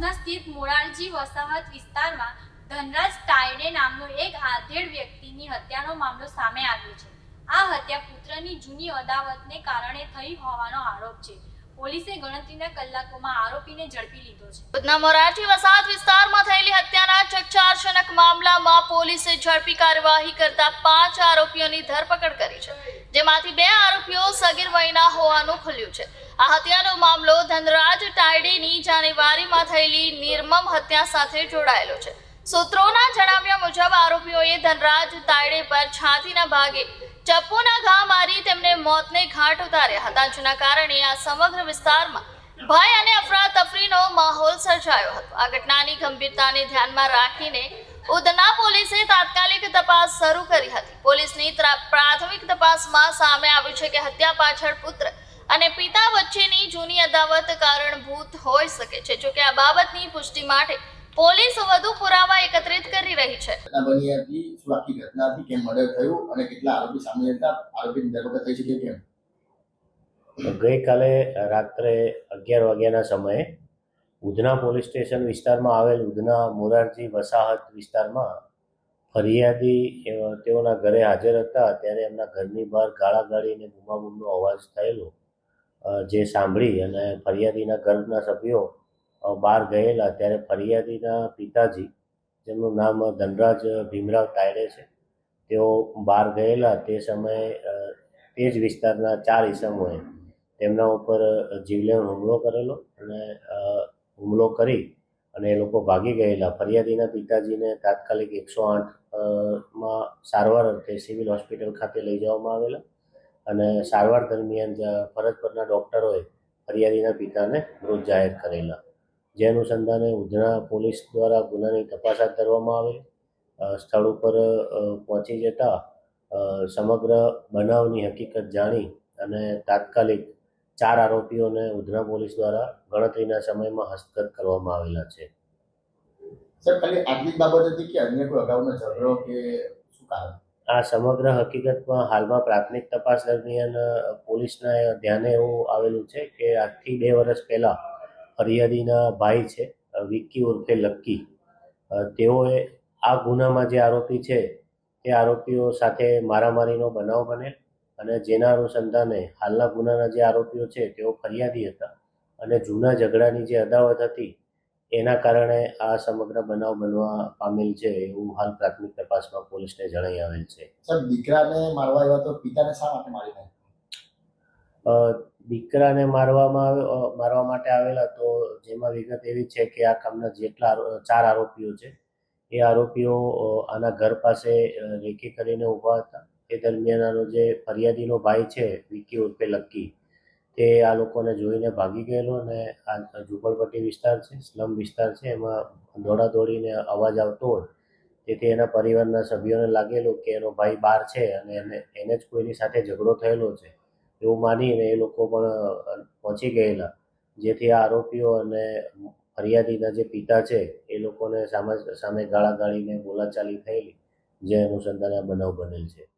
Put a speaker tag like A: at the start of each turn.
A: અમદાવાદના સ્થિત મોરારજી વસાહત વિસ્તારમાં ધનરાજ ટાયડે નામનો એક આધેડ વ્યક્તિની હત્યાનો મામલો સામે આવ્યો છે. આ હત્યા પુત્રની જૂની અદાવતને કારણે થઈ હોવાનો આરોપ છે. પોલીસે ગણતરીના કલાકોમાં આરોપીને ઝડપી લીધો છે.
B: ઉધના મોરારજી વસાહત વિસ્તારમાં થયેલી હત્યાના ચકચારજનક મામલામાં પોલીસે ઝડપી કાર્યવાહી કરતા પાંચ આરોપીઓની ધરપકડ કરી છે. જેમાંથી બે આરોપીઓ સગીર વયના હોવાનું ખુલ્યું છે. આ હત્યાનો મામલો ધનરાજ ટાયડેની જાન્યુઆરીમાં થયેલી નિર્મમ હત્યા સાથે જોડાયેલો છે. સૂત્રોના જણાવ્યા મુજબ આરોપીઓએ ધનરાજ તાયડે પર છાતીના ભાગે ચપ્પુના ઘા મારી તેમને મોતને ઘાટ ઉતાર્યા હતા. જેના કારણે આ સમગ્ર વિસ્તારમાં ભય અને અફરાતફરીનો માહોલ સર્જાયો હતો. આ ઘટનાની ગંભીરતાને ધ્યાનમાં રાખીને ઉધના પોલીસે તાત્કાલિક તપાસ શરૂ કરી હતી. પોલીસની પ્રાથમિક તપાસમાં સામે આવ્યું છે કે હત્યા પાછળ પુત્ર અને પિતા વચ્ચેની જૂની અદાવત કારણભૂત હોઈ શકે છે. જોકે આ બાબતની પુષ્ટિ માટે પોલીસ વધુ પુરાવા એકત્રિત કરી રહી છે.
C: ઘટના બની હતી શું આખી ઘટના હતી કેમ મર્ડર થયું અને કેટલા આરોપી સામે હતા? આરોપી ધરપકડ થઈ છે કેમ?
D: ગઈકાલે રાત્રે અગિયાર વાગ્યાના સમયે ઉધના પોલીસ સ્ટેશન વિસ્તારમાં આવેલ ઉધના મોરારજી વસાહત વિસ્તારમાં ફરિયાદી તેઓના ઘરે હાજર હતા. ત્યારે એમના ઘરની બહાર ગાળાગાળી અને બૂમાબૂમનો અવાજ થયેલો જે સાંભળી અને ફરિયાદીના ઘરના સભ્યો બહાર ગયેલા ત્યારે ફરિયાદીના પિતાજી, જેમનું નામ ધનરાજ ભીમરાવ તાયરે છે, તેઓ બહાર ગયેલા તે સમયે તે જ વિસ્તારના ચાર ઈસમોએ તેમના ઉપર જીવલેણ હુમલો કરેલો અને હુમલો કરી અને એ લોકો ભાગી ગયેલા. ફરિયાદીના પિતાજીને તાત્કાલિક એકસો આઠમાં સારવાર અર્થે સિવિલ હોસ્પિટલ ખાતે લઈ જવામાં આવેલા અને સારવાર દરમિયાન ફરજ પરના ડૉક્ટરોએ ફરિયાદીના પિતાને મૃત જાહેર કરેલા. જે અનુસંધાને ઉધના પોલીસ દ્વારા ગુનાની તપાસ હાથ ધરવામાં આવે સ્થળ ઉપર પહોંચી જતા સમગ્ર બનાવની હકીકત જાણી અને તાત્કાલિક ચાર આરોપીઓને ઉધના પોલીસ દ્વારા ગણતરીના સમયમાં હસ્તગત કરવામાં આવેલા છે.
C: સર ખાલી આટલી બાબત હતી કે અન્ય કોઈ અગાઉનો ઝઘડો કે શું કારણ?
D: આ સમગ્ર હકીકતમાં હાલમાં પ્રાથમિક તપાસ દરમિયાન પોલીસના ધ્યાને એવું આવેલું છે કે આજથી બે વર્ષ પહેલાં ફરિયાદીના ભાઈ છે વિક્કી ઉર્ફે લક્કી. તેઓએ આ ગુનામાં જે આરોપી છે તે આરોપીઓ સાથે મારામારીનો બનાવ બનેલ અને જેના અનુસંધાને હાલના ગુનાના જે આરોપીઓ છે, તેઓ ફરિયાદી હતા અને જૂના ઝઘડાની જે અદાવત હતી, એના કારણે આ સમગ્ર બનાવ બનવા પામેલ છે એવું હાલ પ્રાથમિક તપાસમાં પોલીસને જણાઈ આવેલ છે.
C: સર, દીકરાને મારવા આવ્યા તો પિતાને શા માટે મારી નાખ્યો
D: દીકરાને મારવામાં મારવા માટે આવેલા, તો જેમાં વિગત એવી છે કે આ કામના જેટલા ચાર આરોપીઓ છે. એ આરોપીઓ આના ઘર પાસે રેકી કરીને ઊભા હતા. એ દરમિયાન આનો જે ફરિયાદીનો ભાઈ છે, વિકી ઉર્ફે લક્કી તે આ લોકોને જોઈને ભાગી ગયેલો અને આ ઝુંપડપટ્ટી વિસ્તાર છે, સ્લમ વિસ્તાર છે, એમાં દોડાદોડીને અવાજ આવતો હોય. તેથી એના પરિવારના સભ્યોને લાગેલું કે એનો ભાઈ બહાર છે અને એને એને જ કોઈની સાથે ઝઘડો થયેલો છે. એવું માનીને એ લોકો પણ પહોંચી ગયેલા. જેથી આ આરોપીઓ અને ફરિયાદીના જે પિતા છે, એ લોકોને સામે સામે ગાળાગાળીને બોલાચાલી થયેલી, જે અનુસંધાને આ બનાવ બનેલ છે.